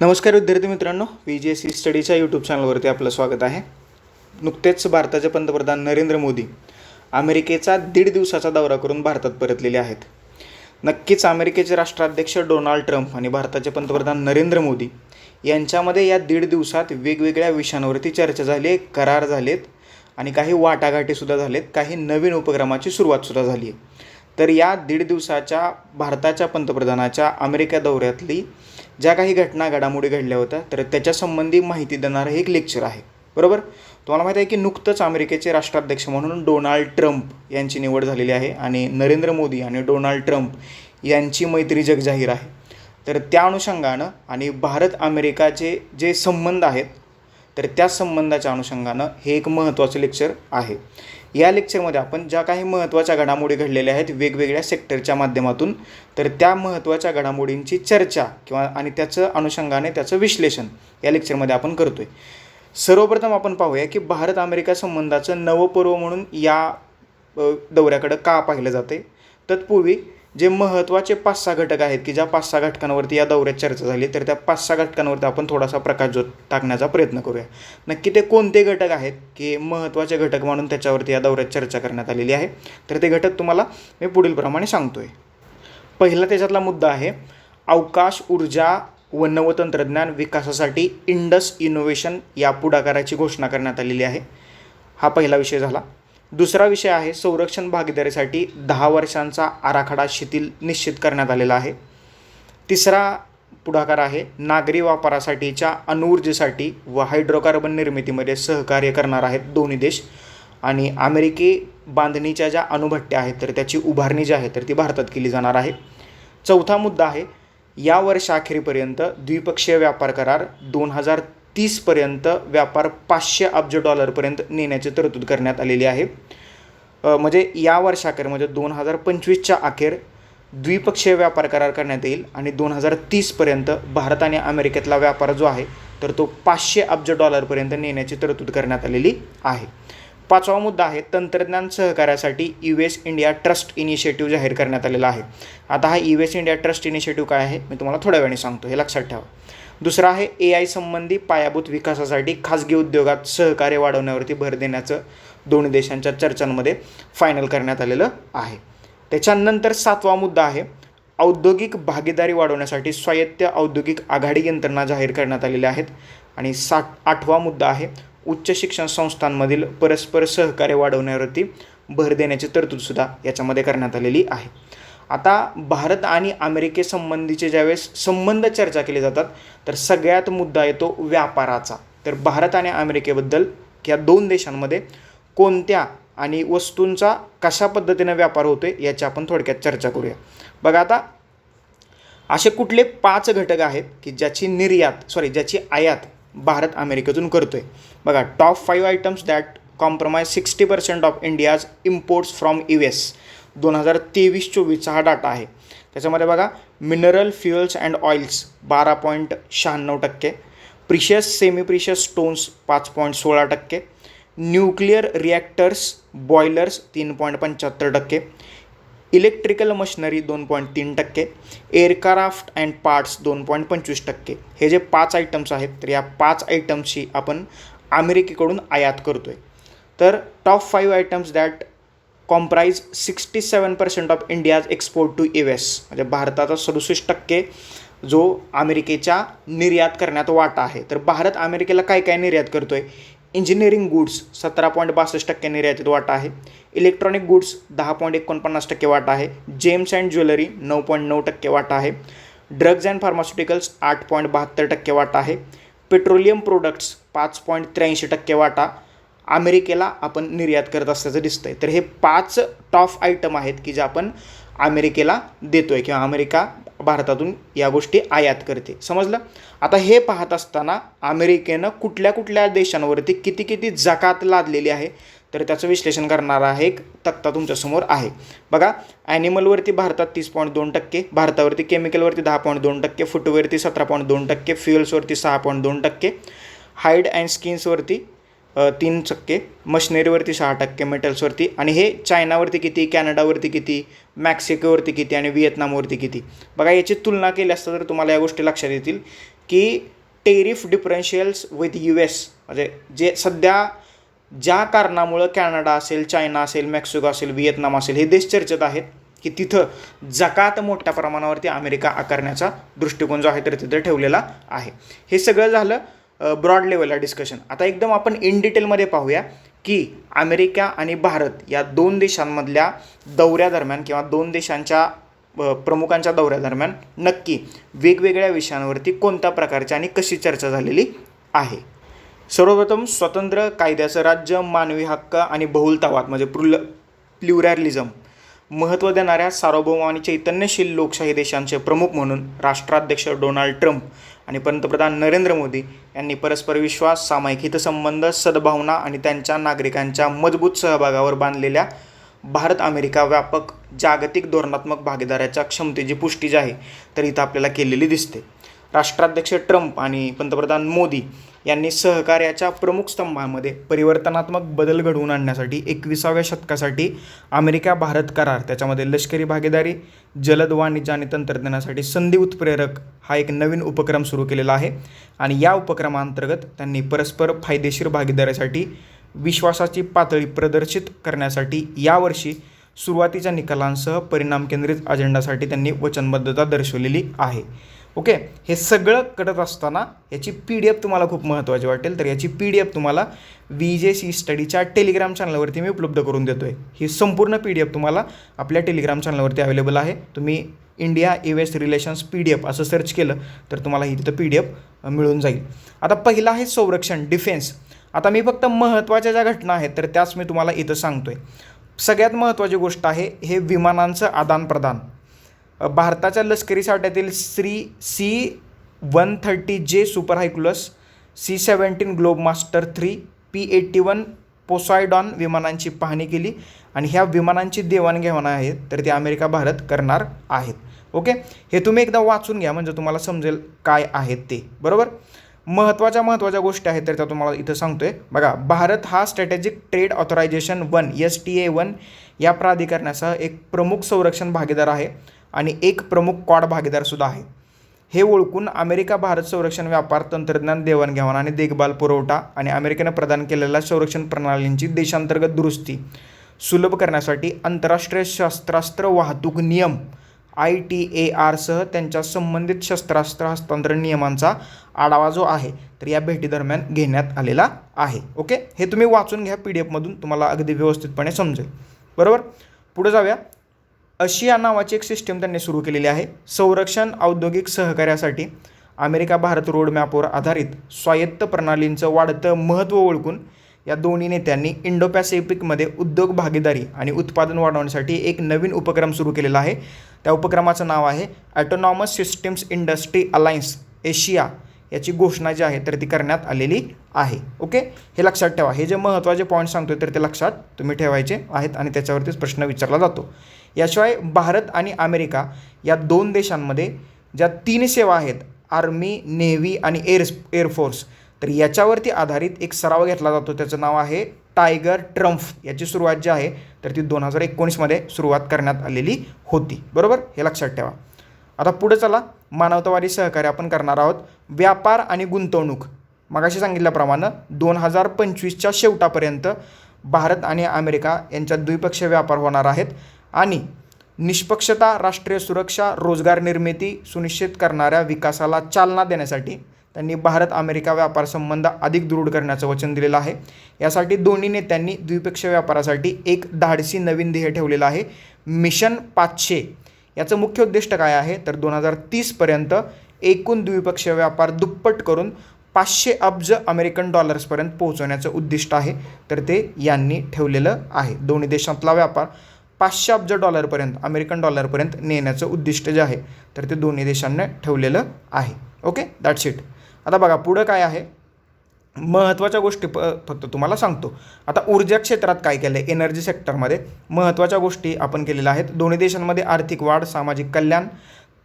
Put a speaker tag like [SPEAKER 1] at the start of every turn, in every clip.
[SPEAKER 1] नमस्कार विद्यार्थी मित्रांनो व्ही जी एस सी स्टडीच्या यूट्यूब चॅनलवरती आपलं स्वागत आहे. नुकतेच भारताचे पंतप्रधान नरेंद्र मोदी अमेरिकेचा दीड दिवसाचा दौरा करून भारतात परतलेले आहेत. नक्कीच अमेरिकेचे राष्ट्राध्यक्ष डोनाल्ड ट्रम्प आणि भारताचे पंतप्रधान नरेंद्र मोदी यांच्यामध्ये या दीड दिवसात वेगवेगळ्या विषयांवरती चर्चा झाली करार झालेत आणि काही वाटाघाटीसुद्धा झालेत काही नवीन उपक्रमाची सुरुवातसुद्धा झाली आहे. तर या दीड दिवसाच्या भारताच्या पंतप्रधानाच्या अमेरिका दौऱ्यातली ज्या काही घटना घडामोडी घडल्या होत्या तर त्याच्यासंबंधी माहिती देणारं हे एक लेक्चर आहे. बरोबर? तुम्हाला माहिती आहे की नुकतंच अमेरिकेचे राष्ट्राध्यक्ष म्हणून डोनाल्ड ट्रम्प यांची निवड झालेली आहे आणि नरेंद्र मोदी आणि डोनाल्ड ट्रम्प यांची मैत्री जगजाहीर आहे. तर त्या अनुषंगानं आणि भारत अमेरिकाचे जे संबंध आहेत तर त्या संबंधाच्या अनुषंगानं हे एक महत्त्वाचं लेक्चर आहे. या लेक्चरमध्ये आपण ज्या काही महत्त्वाच्या घडामोडी घडलेल्या आहेत वेगवेगळ्या सेक्टरच्या माध्यमातून तर त्या महत्त्वाच्या घडामोडींची चर्चा किंवा आणि त्याचं अनुषंगाने त्याचं विश्लेषण या लेक्चरमध्ये आपण करतो आहे सर्वप्रथम आपण पाहूया की भारत अमेरिका संबंधाचं नवपर्व म्हणून या दौऱ्याकडं का पाहिलं जाते? तत्पूर्वी जे महत्त्वाचे पाच सहा घटक आहेत की ज्या पाच सहा घटकांवरती या दौऱ्यात चर्चा झाली तर त्या पाच सहा घटकांवरती आपण थोडासा प्रकाश जो टाकण्याचा प्रयत्न करूया. नक्की ते कोणते घटक आहेत की महत्त्वाचे घटक म्हणून त्याच्यावरती या दौऱ्यात चर्चा करण्यात आलेली आहे? तर ते घटक तुम्हाला मी पुढीलप्रमाणे सांगतो आहे पहिला त्याच्यातला मुद्दा आहे अवकाश ऊर्जा व नवतंत्रज्ञान विकासासाठी इंडस इनोव्हेशन या पुढाकाराची घोषणा करण्यात आलेली आहे. हा पहिला विषय झाला. दुसरा विषय आहे संरक्षण भागीदारीसाठी दहा वर्षांचा आराखडा शिथिल निश्चित करण्यात आलेला आहे. तिसरा पुढाकार आहे नागरी वापरासाठीच्या अणुऊर्जेसाठी व हायड्रोकार्बन निर्मितीमध्ये सहकार्य करणार आहेत दोन्ही देश आणि अमेरिकी बांधणीच्या ज्या अणुभट्ट्या आहेत तर त्याची उभारणी जी आहे तर ती भारतात केली जाणार आहे. चौथा मुद्दा आहे या वर्षाखेरीपर्यंत द्विपक्षीय व्यापार करार दोन हजार तीसपर्यंत व्यापार पाचशे अब्ज डॉलरपर्यंत नेण्याची तरतूद करण्यात आलेली आहे. म्हणजे या वर्षाखेर म्हणजे दोन हजार पंचवीसच्या अखेर द्विपक्षीय व्यापार करार करण्यात येईल आणि दोन हजार तीसपर्यंत भारत आणि अमेरिकेतला व्यापार जो आहे तर तो पाचशे अब्ज डॉलरपर्यंत नेण्याची तरतूद करण्यात आलेली आहे. पाचवा मुद्दा आहे तंत्रज्ञान सहकार्यासाठी U S India trust initiative जाहीर करण्यात आलेला आहे. आता हा U S India trust initiative काय आहे मी तुम्हाला थोड्या वेळाने सांगतो हे लक्षात ठेवा. दुसरा आहे ए आय संबंधी पायाभूत विकासासाठी खाजगी उद्योगात सहकार्य वाढवण्यावरती भर देण्याचं दोन देशांच्या चर्चांमध्ये फायनल करण्यात आलेलं आहे. त्याच्यानंतर सातवा मुद्दा आहे औद्योगिक भागीदारी वाढवण्यासाठी स्वायत्त औद्योगिक आघाडी यंत्रणा जाहीर करण्यात आलेल्या आहेत. आणि सात आठवा मुद्दा आहे उच्च शिक्षण संस्थांमधील परस्पर सहकार्य वाढवण्यावरती भर देण्याची तरतूदसुद्धा याच्यामध्ये करण्यात आलेली आहे. आता भारत आणि अमेरिकेसंबंधीचे ज्यावेळेस संबंध चर्चा केले जातात तर सगळ्यात मुद्दा येतो व्यापाराचा. तर भारत आणि अमेरिकेबद्दल या दोन देशांमध्ये कोणत्या आणि वस्तूंचा कशा पद्धतीने व्यापार होतो आहे याची आपण थोडक्यात चर्चा करूया. बघा आता असे कुठले पाच घटक आहेत की ज्याची निर्यात सॉरी ज्याची आयात भारत अमेरिकेतून करतो आहे बघा top five items that compromise sixty percent of India's imports from U S दोन हजार तेवीस चोवीसचा हा डाटा आहे. त्याच्यामध्ये बघा मिनरल फ्युअल्स अँड ऑइल्स बारा पॉईंट शहाण्णव टक्के प्रिशियस सेमी प्रिशियस स्टोन्स पाच पॉईंट सोळा टक्के न्यूक्लिअर रिॲक्टर्स बॉयलर्स तीन पॉईंट पंच्याहत्तर टक्के इलेक्ट्रिकल मशिनरी दोन पॉईंट तीन टक्के एअरक्राफ्ट अँड पार्ट्स दोन पॉईंट पंचवीस टक्के. हे जे पाच आयटम्स आहेत तर या पाच आयटम्सची आपण अमेरिकेकडून आयात करतो आहे तर top five items that comprise sixty seven percent of India's export to U S म्हणजे भारताचा सदुसष्ट टक्के जो अमेरिकेच्या निर्यात करण्यात वाटा आहे. तर भारत अमेरिकेला काय काय निर्यात करतो आहे इंजिनिअरिंग गुड्स सतरा पॉईंट बासष्ट टक्के निर्यातीत वाटा आहे. इलेक्ट्रॉनिक गुड्स दहा पॉईंट एकोणपन्नास टक्के वाटा आहे. जेम्स अँड ज्वेलरी नऊ पॉईंट नऊ टक्के वाटा आहे. ड्रग्ज अँड फार्मास्युटिकल्स आठ पॉईंट बहात्तर टक्के वाटा आहे. पेट्रोलियम प्रोडक्ट्स पाच पॉईंट त्र्याऐंशी टक्के वाटा. अमेरिकेला आपण निर्यात करत असल्याचं आहे तर हे पाच टॉप आयटम आहेत की जे आपण अमेरिकेला देतोय किंवा अमेरिका भारतातून या गोष्टी आयात करते. समजलं? आता हे पाहत असताना अमेरिकेनं कुठल्या कुठल्या देशांवरती किती किती जकात लादलेली आहे? तर त्याचं विश्लेषण करणारा हा एक तक्ता तुमच्यासमोर आहे. बघा ॲनिमलवरती भारतात तीस पॉईंट दोन टक्के भारतावरती केमिकलवरती दहा पॉईंट दोन टक्के फुटवेअरती सतरा पॉईंट दोन टक्के फ्युअल्सवरती सहा पॉईंट दोन टक्के हाईड अँड स्किन्सवरती तीन टक्के मशिनरीवरती सहा टक्के मेटल्सवरती आणि हे चायनावरती किती कॅनडावरती किती मॅक्सिकोवरती किती आणि व्हिएतनामवरती किती? बघा याची तुलना केली असता तर तुम्हाला या गोष्टी लक्षात येतील की tariff differentials with U S म्हणजे जे सध्या ज्या कारणामुळं कॅनडा असेल चायना असेल मेक्सिको असेल व्हिएतनाम असेल हे देश चर्चेत आहेत की तिथं जकात मोठ्या प्रमाणावरती अमेरिका आकारण्याचा दृष्टिकोन जो आहे तर तिथं ठेवलेला आहे. हे सगळं झालं ब्रॉड लेवलला डिस्कशन आता एकदम आपण इन डिटेलमध्ये पाहूया की अमेरिका आणि भारत या दोन देशांमधल्या दौऱ्यादरम्यान किंवा दोन देशांच्या प्रमुखांच्या दौऱ्यादरम्यान नक्की वेगवेगळ्या विषयांवरती कोणत्या प्रकारची आणि कशी चर्चा झालेली आहे. सर्वप्रथम स्वतंत्र कायद्याचं राज्य मानवी हक्क आणि बहुलतावाद म्हणजे प्रुल प्ल्युरॅलिझम महत्त्व देणाऱ्या सार्वभौम आणि चैतन्यशील लोकशाही देशांचे प्रमुख म्हणून राष्ट्राध्यक्ष डोनाल्ड ट्रम्प आणि पंतप्रधान नरेंद्र मोदी यांनी परस्पर विश्वास सामायिक हितसंबंध सद्भावना आणि त्यांच्या नागरिकांच्या मजबूत सहभागावर बांधलेल्या भारत अमेरिका व्यापक जागतिक धोरणात्मक भागीदाराच्या क्षमतेची पुष्टी जी आहे तर इथं आपल्याला केलेली दिसते. राष्ट्राध्यक्ष ट्रम्प आणि पंतप्रधान मोदी यांनी सहकार्याच्या प्रमुख स्तंभामध्ये परिवर्तनात्मक बदल घडवून आणण्यासाठी एकविसाव्या शतकासाठी अमेरिका भारत करार त्याच्यामध्ये लष्करी भागीदारी जलद वाणिज्य आणि तंत्रज्ञानासाठी संधी उत्प्रेरक हा एक नवीन उपक्रम सुरू केलेला आहे. आणि या उपक्रमांतर्गत त्यांनी परस्पर फायदेशीर भागीदारीसाठी विश्वासाची पातळी प्रदर्शित करण्यासाठी यावर्षी सुरुवातीच्या निकालांसह परिणाम केंद्रित अजेंडासाठी त्यांनी वचनबद्धता दर्शवलेली आहे. ओके? हे सगळं करत असताना याची पी डी एफ तुम्हाला खूप महत्त्वाची वाटेल. तर याची पी डी एफ तुम्हाला व्ही जे सी स्टडीच्या टेलिग्राम चॅनलवरती मी उपलब्ध करून देतो आहे ही संपूर्ण पी डी एफ तुम्हाला आपल्या टेलिग्राम चॅनलवरती अवेलेबल आहे. तुम्ही India U S relations P D F असं सर्च केलं तर तुम्हाला ही तिथं पी डी एफ मिळून जाईल. आता पहिला आहे संरक्षण डिफेन्स आता मी फक्त महत्त्वाच्या ज्या घटना आहेत तर त्याच मी तुम्हाला इथं सांगतो आहे सगळ्यात महत्त्वाची गोष्ट आहे हे विमानांचं आदानप्रदान. भारताच्या लष्करी साठ्यातील Shri C one thirty J super Hercules C seventeen globe master three P eighty one Poseidon विमानांची पाहणी केली आणि ह्या विमानांची देवाणघेवाण आहे तर ती अमेरिका भारत करणार आहेत. ओके? हे तुम्ही एकदा वाचून घ्या म्हणजे तुम्हाला समजेल काय आहेत ते. बरोबर? महत्त्वाच्या महत्त्वाच्या गोष्टी आहेत तर त्या तुम्हाला इथं सांगतोय. बघा भारत हा strategic trade authorisation one S T A one या प्राधिकरणासह एक प्रमुख संरक्षण भागीदार आहे. आणि एक प्रमुख क्वाड भागीदारसुद्धा आहे. हे ओळखून अमेरिका भारत संरक्षण व्यापार तंत्रज्ञान देवाणघेवाण आणि देखभाल पुरवठा आणि अमेरिकेनं प्रदान केलेल्या संरक्षण प्रणालींची देशांतर्गत दुरुस्ती सुलभ करण्यासाठी आंतरराष्ट्रीय शस्त्रास्त्र वाहतूक नियम आय टी ए आरसह त्यांच्या संबंधित शस्त्रास्त्र हस्तांतरण नियमांचा आढावा जो आहे तर या भेटीदरम्यान घेण्यात आलेला आहे. ओके? हे तुम्ही वाचून घ्या पी डी एफमधून तुम्हाला अगदी व्यवस्थितपणे समजेल. बरोबर? पुढे जाऊया. अशिया नावाची एक सिस्टीम त्यांनी सुरू केलेली आहे. संरक्षण औद्योगिक सहकार्यासाठी अमेरिका भारत रोडमॅपवर आधारित स्वायत्त प्रणालींचं वाढतं महत्त्व ओळखून या दोन्ही नेत्यांनी इंडो पॅसिफिकमध्ये उद्योग भागीदारी आणि उत्पादन वाढवण्यासाठी एक नवीन उपक्रम सुरू केलेला आहे. त्या उपक्रमाचं नाव आहे autonomous systems industry alliance Asia याची घोषणा जी आहे तर ती करण्यात आलेली आहे. ओके? हे लक्षात ठेवा. हे जे महत्त्वाचे पॉईंट सांगतोय तर ते लक्षात तुम्ही ठेवायचे आहेत आणि त्याच्यावरतीच प्रश्न विचारला जातो. याशिवाय भारत आणि अमेरिका या दोन देशांमध्ये ज्या तीन सेवा आहेत आर्मी नेव्ही आणि एअर एअरफोर्स तर याच्यावरती आधारित एक सराव घेतला जातो. त्याचं नाव आहे टायगर ट्रम्फ. याची सुरुवात जी आहे तर ती दोन हजार एकोणीसमध्ये सुरुवात करण्यात आलेली होती. बरोबर? हे लक्षात ठेवा. आता पुढे चला. मानवतावादी सहकार्य आपण करणार आहोत. व्यापार आणि गुंतवणूक. मगाशी सांगितल्याप्रमाणे दोन हजार पंचवीसच्या शेवटापर्यंत भारत आणि अमेरिका यांच्यात द्विपक्षीय व्यापार होणार आहेत. आणि निष्पक्षता राष्ट्रीय सुरक्षा रोजगार निर्मिती सुनिश्चित करणाऱ्या विकासाला चालना देण्यासाठी त्यांनी भारत अमेरिका व्यापार संबंध अधिक दृढ करण्याचं वचन दिलेलं आहे. यासाठी दोन्ही नेत्यांनी द्विपक्षीय व्यापारासाठी एक धाडसी नवीन ध्येय ठेवलेलं आहे. मिशन पाचशे याचं मुख्य उद्दिष्ट काय आहे? तर दोन हजार तीसपर्यंत एकूण द्विपक्षीय व्यापार दुप्पट करून पाचशे अब्ज अमेरिकन डॉलर्सपर्यंत पोहोचवण्याचं उद्दिष्ट आहे. तर ते यांनी ठेवलेलं आहे. दोन्ही देशातला व्यापार पाचशे अब्ज डॉलरपर्यंत अमेरिकन डॉलरपर्यंत नेण्याचं उद्दिष्ट जे आहे तर ते दोन्ही देशांनी ठेवलेलं आहे. ओके? दॅट्स इट आता बघा पुढं काय आहे? महत्त्वाच्या गोष्टी प फक्त तुम्हाला सांगतो. आता ऊर्जा क्षेत्रात काय केलं आहे एनर्जी सेक्टरमध्ये महत्त्वाच्या गोष्टी आपण केलेल्या आहेत. दोन्ही देशांमध्ये आर्थिक वाढ सामाजिक कल्याण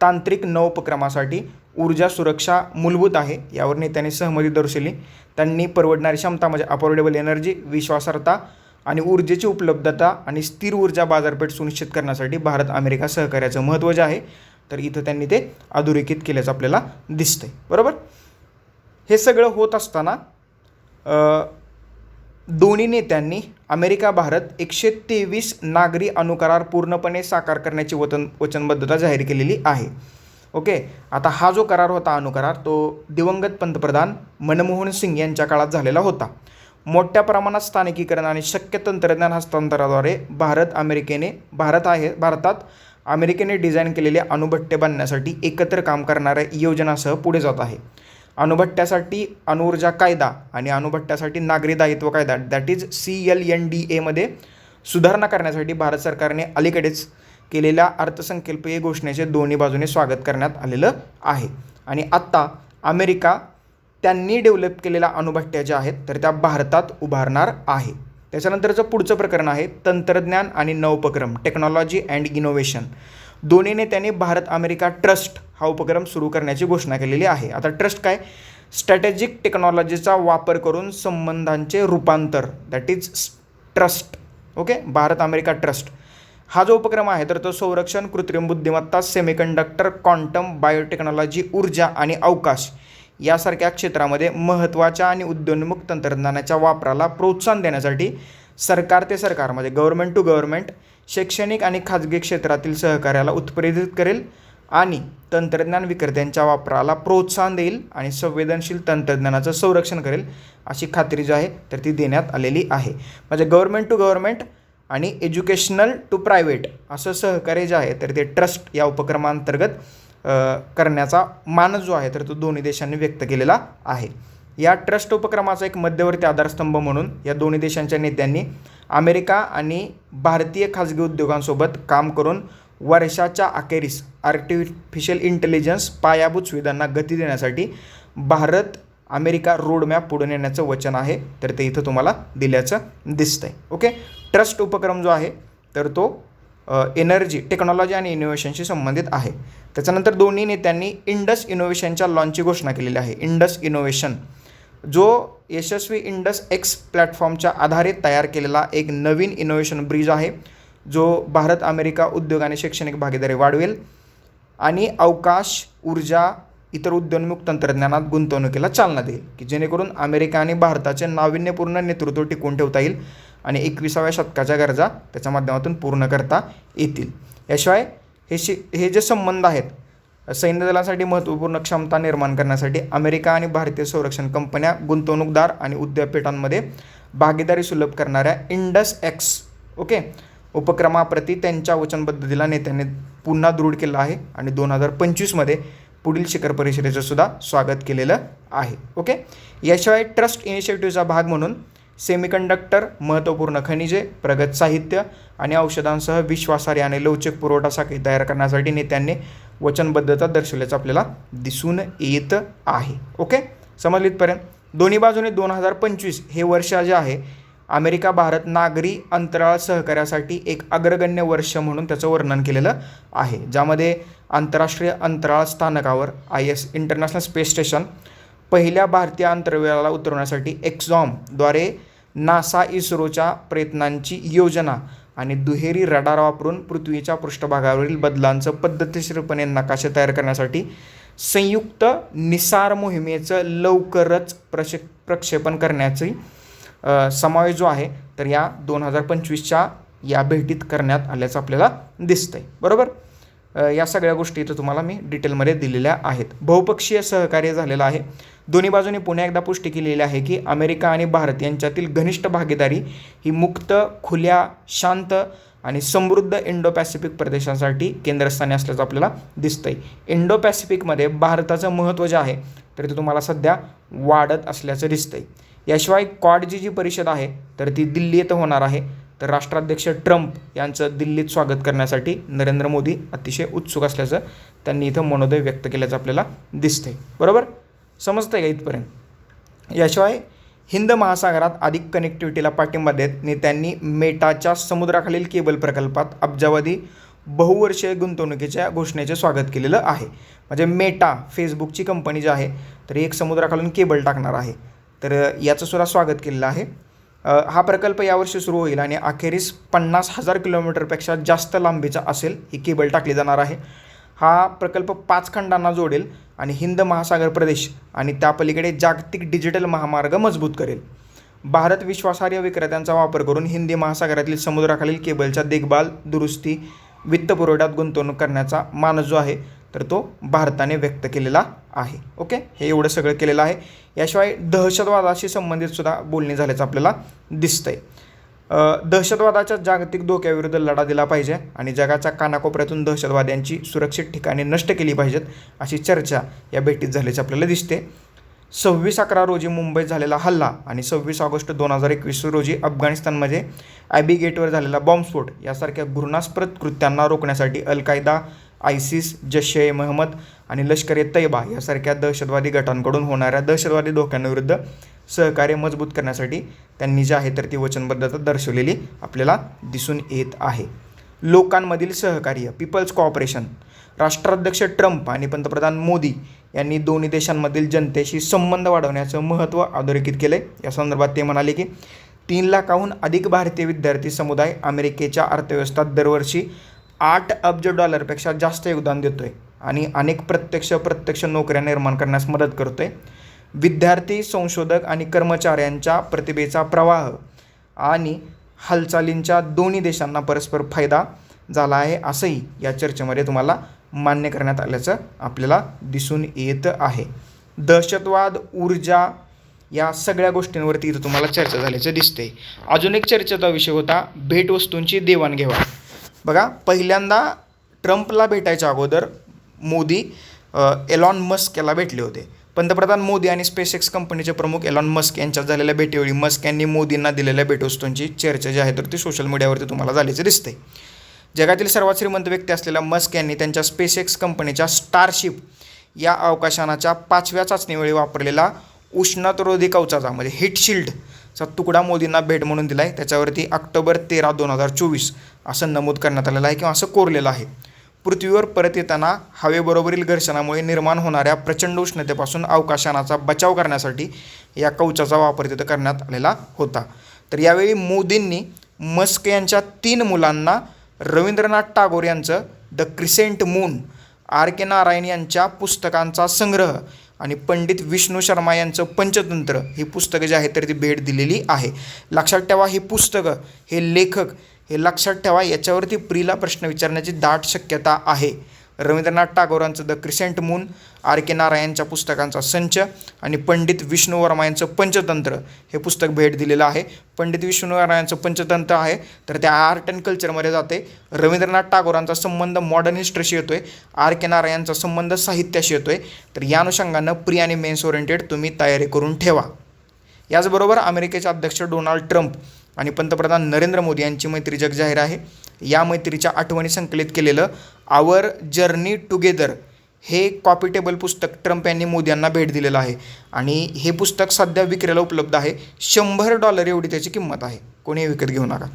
[SPEAKER 1] तांत्रिक नवोपक्रमासाठी ऊर्जा सुरक्षा मूलभूत आहे. यावर नेत्यांनी सहमती दर्शवली. त्यांनी परवडणारी क्षमता म्हणजे अफोर्डेबल एनर्जी विश्वासार्हता आणि ऊर्जेची उपलब्धता आणि स्थिर ऊर्जा बाजारपेठ सुनिश्चित करण्यासाठी भारत अमेरिका सहकार्याचं महत्त्व जे आहे तर इथं त्यांनी ते अधोरेखित केल्याचं आपल्याला दिसतं आहे बरोबर? हे सगळं होत असताना दोन्ही नेत्यांनी अमेरिका भारत एकशे तेवीस नागरी अनुकरार पूर्णपणे साकार करण्याची वतन वचनबद्धता जाहीर केलेली आहे. ओके? आता हा जो करार होता अनुकरार तो दिवंगत पंतप्रधान मनमोहन सिंग यांच्या काळात झालेला होता. मोठ्या प्रमाणात स्थानिकीकरण आणि शक्य तंत्रज्ञान हस्तांतराद्वारे भारत अमेरिकेने भारत आहे भारतात अमेरिकेने डिझाईन केलेले अणुभट्टे बांधण्यासाठी एकत्र काम करणाऱ्या योजनासह पुढे जात आहे. अणुभट्ट्यासाठी अणुऊर्जा कायदा आणि अणुभट्ट्यासाठी नागरी दायित्व कायदा that is C L N D एमध्ये सुधारणा करण्यासाठी भारत सरकारने अलीकडेच केलेल्या अर्थसंकल्पीय घोषणेचे दोन्ही बाजूने स्वागत करण्यात आलेलं आहे. आणि आत्ता अमेरिका त्यांनी डेव्हलप केलेल्या अणुभट्ट्या ज्या आहेत तर त्या भारतात उभारणार आहे. त्याच्यानंतरचं पुढचं प्रकरण आहे तंत्रज्ञान आणि नवोपक्रम टेक्नॉलॉजी अँड इनोव्हेशन दोन्ही नेत्यांनी भारत अमेरिका ट्रस्ट हा उपक्रम सुरू करण्याची घोषणा केलेली आहे. आता ट्रस्ट काय? स्ट्रॅटेजिक टेक्नॉलॉजीचा वापर करून संबंधांचे रूपांतर दॅट इज ट्रस्ट ओके भारत अमेरिका ट्रस्ट हा जो उपक्रम आहे तर तो संरक्षण कृत्रिम बुद्धिमत्ता सेमीकंडक्टर क्वांटम बायोटेक्नॉलॉजी ऊर्जा आणि अवकाश यासारख्या क्षेत्रामध्ये महत्त्वाच्या आणि उद्योन्मुख तंत्रज्ञानाच्या वापराला प्रोत्साहन देण्यासाठी सरकार ते सरकार म्हणजे गव्हर्मेंट टू गव्हर्मेंट शैक्षणिक आणि खाजगी क्षेत्रातील सहकार्याला उत्प्रेरित करेल आणि तंत्रज्ञान विक्रेत्यांच्या वापराला प्रोत्साहन देईल आणि संवेदनशील तंत्रज्ञानाचं संरक्षण करेल अशी खात्री जी आहे तर ती देण्यात आलेली आहे. म्हणजे गव्हर्मेंट टू गव्हर्मेंट आणि एज्युकेशनल टू प्रायव्हेट असं सहकार्य जे आहे तर ते ट्रस्ट या उपक्रमांतर्गत करण्याचा मानस जो आहे तर तो दोन्ही देशांनी व्यक्त केलेला आहे. या ट्रस्ट उपक्रमाचा एक मध्यवर्ती आधारस्तंभ म्हणून या दोन्ही देशांच्या नेत्यांनी अमेरिका आणि भारतीय खाजगी उद्योगांसोबत काम करून वर्षाच्या अखेरीस आर्टिफिशियल इंटेलिजन्स पायाभूत सुविधांना गती देण्यासाठी भारत अमेरिका रोडमॅप पुढे नेण्याचं वचन आहे तर ते इथं तुम्हाला दिल्याचं दिसतंय. ओके ट्रस्ट उपक्रम जो आहे तर तो एनर्जी टेक्नॉलॉजी आणि इनोव्हेशनशी संबंधित आहे. त्याच्यानंतर दोन्ही नेत्यांनी इंडस इनोव्हेशनच्या लॉन्चची घोषणा केलेली आहे. इंडस इनोव्हेशन जो यशस्वी इंडस एक्स प्लॅटफॉर्मच्या आधारे तयार केलेला एक नवीन इनोव्हेशन ब्रिज आहे जो भारत अमेरिका उद्योग आणि शैक्षणिक भागीदारी वाढवेल आणि अवकाश ऊर्जा इतर उद्योन्मुख तंत्रज्ञानात गुंतवणुकीला चालना देईल की जेणेकरून अमेरिका आणि भारताचे नाविन्यपूर्ण नेतृत्व टिकवून ठेवता येईल. आणि एकविसाव्या शतकाच्या गरजा त्याच्या माध्यमातून पूर्ण करता येतील. याशिवाय हे शि हे जे संबंध आहेत सैन्य दलासाठी महत्त्वपूर्ण क्षमता निर्माण करण्यासाठी अमेरिका आणि भारतीय संरक्षण कंपन्या गुंतवणूकदार आणि उद्योगपीठांमध्ये भागीदारी सुलभ करणाऱ्या इंडस एक्स ओके उपक्रमाप्रती त्यांच्या वचनबद्धतेला नेत्यांनी पुन्हा दृढ केलं आहे आणि दोन हजार पंचवीसमध्ये पुढील शिखर परिषदेचं सुद्धा स्वागत केलेलं आहे ओके. याशिवाय ट्रस्ट इनिशिएटिव्हचा भाग म्हणून सेमीकंडक्टर महत्त्वपूर्ण खनिजे प्रगत साहित्य आणि औषधांसह विश्वासार्ह आणि लवचिक पुरवठा साखळी तयार करण्यासाठी नेत्यांनी वचनबद्धता दर्शवल्याचं आपल्याला दिसून येत आहे. ओके? समजलं इथपर्यंत? दोन्ही बाजूने दोन हजार पंचवीस हे वर्ष जे आहे अमेरिका भारत नागरी अंतराळ सहकार्यासाठी एक अग्रगण्य वर्ष म्हणून त्याचं वर्णन केलेलं आहे. ज्यामध्ये आंतरराष्ट्रीय अंतराळ स्थानकावर I S international space station पहिल्या भारतीय अंतराळाला उतरवण्यासाठी एक्झॉमद्वारे नासा इस्रोच्या प्रयत्नांची योजना आणि दुहेरी रडार वापरून पृथ्वीच्या पृष्ठभागावरील बदलांचं पद्धतशीरपणे नकाशे तयार करण्यासाठी संयुक्त निसार मोहिमेचं लवकरच प्रश प्रक्षेपण करण्याची समावेश जो आहे तर या दोन हजार पंचवीसच्या या भेटीत करण्यात आल्याचं आपल्याला दिसतंय. बरोबर? या सगळ्या गोष्टी इथं तुम्हाला मी डिटेलमध्ये दिलेल्या आहेत. बहुपक्षीय सहकार्य झालेलं आहे. दोन्ही बाजूने पुन्हा एकदा पुष्टी केलेली आहे की अमेरिका आणि भारत यांच्यातील घनिष्ठ भागीदारी ही मुक्त खुल्या शांत आणि समृद्ध इंडो पॅसिफिक प्रदेशासाठी केंद्रस्थानी असल्याचं आपल्याला दिसतंय. इंडो पॅसिफिकमध्ये भारताचं महत्त्व जे आहे तर ते तुम्हाला सध्या वाढत असल्याचं दिसतंय. याशिवाय क्वाडची जी परिषद आहे तर ती दिल्ली येथे होणार आहे. तर राष्ट्राध्यक्ष ट्रम्प यांचं दिल्लीत स्वागत करण्यासाठी नरेंद्र मोदी अतिशय उत्सुक असल्याचं त्यांनी इथं मनोदय व्यक्त केल्याचं आपल्याला दिसतंय. बरोबर? समजतंय का इथपर्यंत? याशिवाय हिंद महासागरात अधिक कनेक्टिव्हिटीला पाठिंबा देत नेत्यांनी मेटाच्या समुद्राखालील केबल प्रकल्पात अब्जावधी बहुवर्षीय गुंतवणुकीच्या घोषणेचे स्वागत केलेलं आहे. म्हणजे मेटा फेसबुकची कंपनी जी आहे तर एक समुद्राखालून केबल टाकणार आहे. तर याचं सुद्धा स्वागत केलेलं आहे. हा प्रकल्प यावर्षी सुरू होईल आणि अखेरीस पन्नास हजार किलोमीटरपेक्षा जास्त लांबीचा असेल ही केबल टाकली जाणार आहे. हा प्रकल्प पाच खंडांना जोडेल. आणि हिंद महासागर प्रदेश आणि त्या पलीकडे जागतिक डिजिटल महामार्ग मजबूत करेल. भारत विश्वासार्ह विक्रेत्यांचा वापर करून हिंदी महासागरातील समुद्राखालील केबलच्या देखभाल दुरुस्ती वित्तपुरवठ्यात गुंतवणूक करण्याचा मानस जो आहे तर तो भारताने व्यक्त केलेला आहे. ओके? हे एवढं सगळं केलेलं आहे. याशिवाय दहशतवादाशी संबंधित सुद्धा बोलणी झाल्याचं आपल्याला दिसतंय. दहशतवादाच्या जागतिक धोक्याविरुद्ध लढा दिला पाहिजे आणि जगाच्या कानाकोपऱ्यातून दहशतवाद्यांची सुरक्षित ठिकाणे नष्ट केली पाहिजेत अशी चर्चा या भेटीत झाल्याची आपल्याला दिसते. सव्वीस अकरा रोजी मुंबईत झालेला हल्ला आणि सव्वीस ऑगस्ट दोन हजार एकवीस रोजी अफगाणिस्तानमध्ये ॲबी गेटवर झालेला बॉम्बस्फोट यासारख्या घृणास्पद कृत्यांना रोखण्यासाठी अल कायदा आयसिस जश ए महम्मद आणि लष्कर ए तैबा यासारख्या दहशतवादी गटांकडून होणाऱ्या दहशतवादी धोक्यांविरुद्ध सहकार्य मजबूत करण्यासाठी त्यांनी जे आहे तर ती वचनबद्धता दर्शवलेली आपल्याला दिसून येत आहे. लोकांमधील सहकार्य पीपल्स कॉपरेशन राष्ट्राध्यक्ष ट्रम्प आणि पंतप्रधान मोदी यांनी दोन्ही देशांमधील जनतेशी संबंध वाढवण्याचं महत्त्व अधोरेखित आहे या संदर्भात ते म्हणाले की तीन लाखाहून अधिक भारतीय विद्यार्थी समुदाय अमेरिकेच्या अर्थव्यवस्थेत दरवर्षी आठ अब्ज डॉलरपेक्षा जास्त योगदान देतो आहे आणि अनेक प्रत्यक्ष प्रत्यक्ष नोकऱ्या निर्माण करण्यास मदत करतो आहे विद्यार्थी संशोधक आणि कर्मचाऱ्यांच्या प्रतिभेचा प्रवाह आणि हालचालींच्या दोन्ही देशांना परस्पर फायदा झाला आहे असंही या चर्चेमध्ये तुम्हाला मान्य करण्यात आल्याचं आपल्याला दिसून येत आहे. दहशतवाद ऊर्जा या सगळ्या गोष्टींवरती इथं तुम्हाला चर्चा झाल्याचं दिसते अजून एक चर्चेचा विषय होता भेटवस्तूंची देवाणघेवाण. बघा पहिल्यांदा ट्रम्पला भेटायच्या अगोदर मोदी एलॉन मस्क याला भेटले होते. पंतप्रधान मोदी आणि स्पेसएक्स कंपनीचे प्रमुख एलॉन मस्क यांच्यात झालेल्या भेटीवेळी मस्क यांनी मोदींना दिलेल्या भेटवस्तूंची चर्चा जी आहे तर ती सोशल मीडियावरती तुम्हाला झाल्याचे दिसते. जगातील सर्वात श्रीमंत व्यक्ती असलेल्या मस्क यांनी त्यांच्या स्पेसएक्स कंपनीच्या स्टारशिप या अवकाशानाच्या पाचव्या चाचणीवेळी वापरलेला उष्णतरोधी कवचाचा म्हणजे हिटशिल्डचा तुकडा मोदींना भेट म्हणून दिला आहे त्याच्यावरती ऑक्टोबर तेरा दोन हजार चोवीस असं नमूद करण्यात आलेलं आहे किंवा असं कोरलेलं आहे. पृथ्वीवर परत येताना हवेबरोबरील घर्षणामुळे निर्माण होणाऱ्या प्रचंड उष्णतेपासून अवकाशयानाचा बचाव करण्यासाठी या कवचाचा वापर तिथं करण्यात आलेला होता. तर यावेळी मोदींनी मस्क यांच्या तीन मुलांना रवींद्रनाथ टागोर यांचं the crescent moon R K Narayan यांच्या पुस्तकांचा संग्रह आणि पंडित विष्णू शर्मा यांचं पंचतंत्र ही पुस्तकं जी आहेत तर ती भेट दिलेली आहे. लक्षात ठेवा ही पुस्तकं हे लेखक हे लक्षात ठेवा याच्यावरती प्रीला प्रश्न विचारण्याची दाट शक्यता आहे. Rabindranath टागोरांचं the crescent moon R K नारायणच्या पुस्तकांचा संच आणि पंडित विष्णू वर्मा यांचं पंचतंत्र हे पुस्तक भेट दिलेलं आहे. पंडित विष्णू वर्मा यांचं पंचतंत्र आहे तर त्या आर्ट अँड कल्चरमध्ये जाते. रवींद्रनाथ टागोरांचा संबंध मॉडर्न हिस्ट्रीशी येतो आहे आर के नारायणचा संबंध साहित्याशी येतो आहे तर या अनुषंगानं प्री आणि मेन्स ओरिएंटेड तुम्ही तयारी करून ठेवा. याचबरोबर अमेरिकेचे अध्यक्ष डोनाल्ड ट्रम्प आणि पंतप्रधान नरेंद्र मोदी यांची मैत्री जगजाहीर आहे. या मैत्रीच्या आठवणी संकलित केलेलं आवर जर्नी टुगेदर हे कॉपी टेबल पुस्तक ट्रम्प यांनी मोदी यांना भेट दिलेलं आहे. आणि हे पुस्तक सध्या विक्रीला उपलब्ध आहे. शंभर डॉलर एवढी त्याची किंमत आहे. कोणीही विकत घेऊ नका.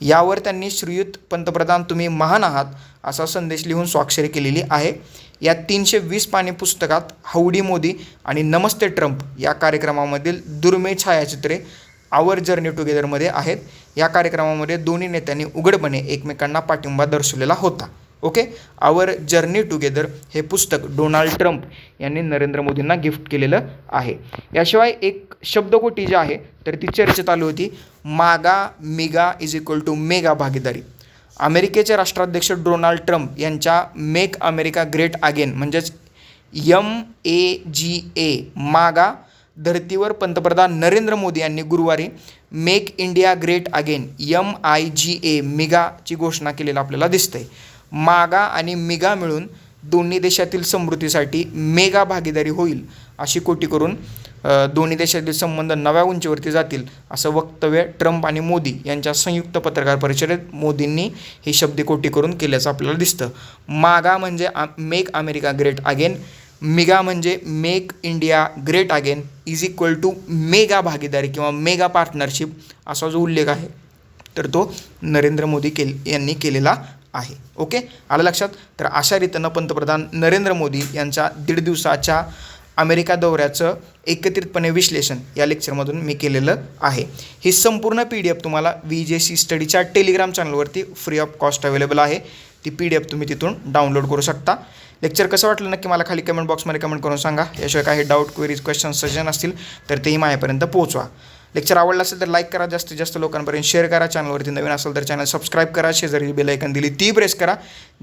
[SPEAKER 1] यावर त्यांनी श्रीयुत पंतप्रधान तुम्ही महान आहात असा संदेश लिहून स्वाक्षरी केलेली आहे. या तीनशे वीस पाने पुस्तकात हौडी मोदी आणि नमस्ते ट्रम्प या कार्यक्रमामधील दुर्मिळ छायाचित्रे आवर जर्नी टुगेदरमध्ये आहेत. या कार्यक्रमामध्ये दोन्ही नेत्यांनी उघडपणे एकमेकांना पाठिंबा दर्शवलेला होता. ओके आवर जर्नी टुगेदर हे पुस्तक डोनाल्ड ट्रम्प यांनी नरेंद्र मोदींना गिफ्ट केलेलं आहे. याशिवाय एक शब्दकोटी जी आहे तर ती चर्चेत चालू होती MAGA mega is equal to mega भागीदारी. अमेरिकेचे राष्ट्राध्यक्ष डोनाल्ड ट्रम्प यांच्या मेक अमेरिका ग्रेट अगेन म्हणजेच M A G A MAGA धर्तीवर पंतप्रधान नरेंद्र मोदी यांनी गुरुवारी make India great again M I G A मिगाची घोषणा केलेलं आपल्याला दिसतंय. मागा आणि मिगा मिळून दोन्ही देशातील समृद्धीसाठी मेगा भागीदारी होईल अशी कोटी करून दोन्ही देशातील संबंध नव्या उंचीवरती जातील असं वक्तव्य ट्रम्प आणि मोदी यांच्या संयुक्त पत्रकार परिषदेत मोदींनी ही शब्दकोटी करून केल्याचं आपल्याला दिसतं. मागा म्हणजे आ make America great again mega म्हणजे make India great again is equal to mega भागीदारी किंवा मेगा पार्टनरशिप असा जो उल्लेख आहे तर तो नरेंद्र मोदी केल यांनी केलेला आहे. ओके आलं लक्षात? तर अशा रीतीनं पंतप्रधान नरेंद्र मोदी यांच्या दीड दिवसाच्या अमेरिका दौऱ्याचं एकत्रितपणे विश्लेषण या लेक्चरमधून मी केलेलं आहे. ही संपूर्ण पी डी एफ तुम्हाला व्ही जे सी स्टडीच्या टेलिग्राम चॅनलवरती फ्री ऑफ कॉस्ट अवेलेबल आहे. ती पी डी एफ तुम्ही तिथून डाउनलोड करू शकता. लेक्चर कसं वाटलं नक्की मला खाली कमेंट बॉक्समध्ये कमेंट करून सांगा. याशिवाय काही डाऊट क्वेरीज क्वेश्चन सजेशन असतील तर तेही माझ्यापर्यंत पोहोचवा. लेक्चर आवडलं असेल तर लाईक करा जास्तीत जास्त लोकांपर्यंत शेअर करा. चॅनलवरती नवीन असेल तर चॅनल सबस्क्राईब करा. शेजारी बेल आयकन दिली ती प्रेस करा.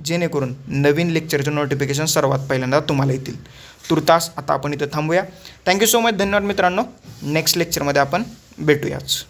[SPEAKER 1] जेणेकरून नवीन लेक्चरचं नोटिफिकेशन सर्वात पहिल्यांदा तुम्हाला येतील. तुर्तास आता आपण इथं थांबूया. थँक्यू सो मच धन्यवाद मित्रांनो. नेक्स्ट लेक्चरमध्ये आपण भेटूयाच.